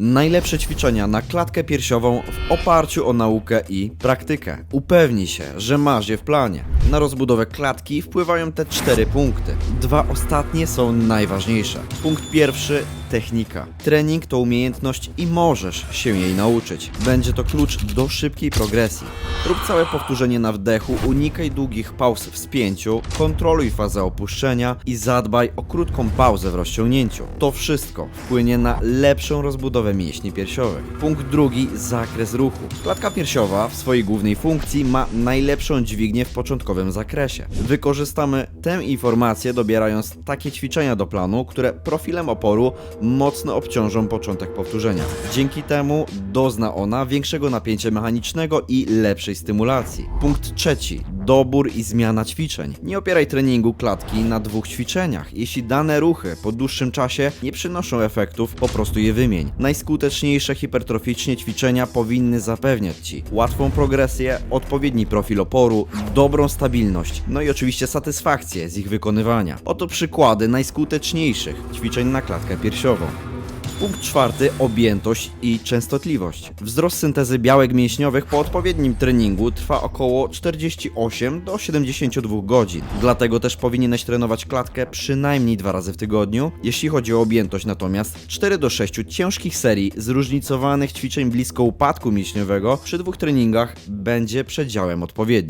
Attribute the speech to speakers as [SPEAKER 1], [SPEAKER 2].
[SPEAKER 1] Najlepsze ćwiczenia na klatkę piersiową w oparciu o naukę i praktykę. Upewnij się, że masz je w planie. Na rozbudowę klatki wpływają te cztery punkty. Dwa ostatnie są najważniejsze. Punkt pierwszy technika. Trening to umiejętność i możesz się jej nauczyć. Będzie to klucz do szybkiej progresji. Rób całe powtórzenie na wdechu, unikaj długich pauz w spięciu, kontroluj fazę opuszczenia i zadbaj o krótką pauzę w rozciągnięciu. To wszystko wpłynie na lepszą rozbudowę mięśni piersiowych. Punkt drugi zakres ruchu. Klatka piersiowa w swojej głównej funkcji ma najlepszą dźwignię w początkowym zakresie. Wykorzystamy tę informację dobierając takie ćwiczenia do planu, które profilem oporu mocno obciążą początek powtórzenia. Dzięki temu dozna ona większego napięcia mechanicznego i lepszej stymulacji. Punkt trzeci. Dobór i zmiana ćwiczeń. Nie opieraj treningu klatki na dwóch ćwiczeniach. Jeśli dane ruchy po dłuższym czasie nie przynoszą efektów, po prostu je wymień. Najskuteczniejsze hipertroficznie ćwiczenia powinny zapewniać Ci łatwą progresję, odpowiedni profil oporu, dobrą stabilność, no i oczywiście satysfakcję z ich wykonywania. Oto przykłady najskuteczniejszych ćwiczeń na klatkę piersiową. Punkt czwarty objętość i częstotliwość. Wzrost syntezy białek mięśniowych po odpowiednim treningu trwa około 48 do 72 godzin. Dlatego też powinieneś trenować klatkę przynajmniej dwa razy w tygodniu. Jeśli chodzi o objętość natomiast 4 do 6 ciężkich serii zróżnicowanych ćwiczeń blisko upadku mięśniowego przy dwóch treningach będzie przedziałem odpowiednim.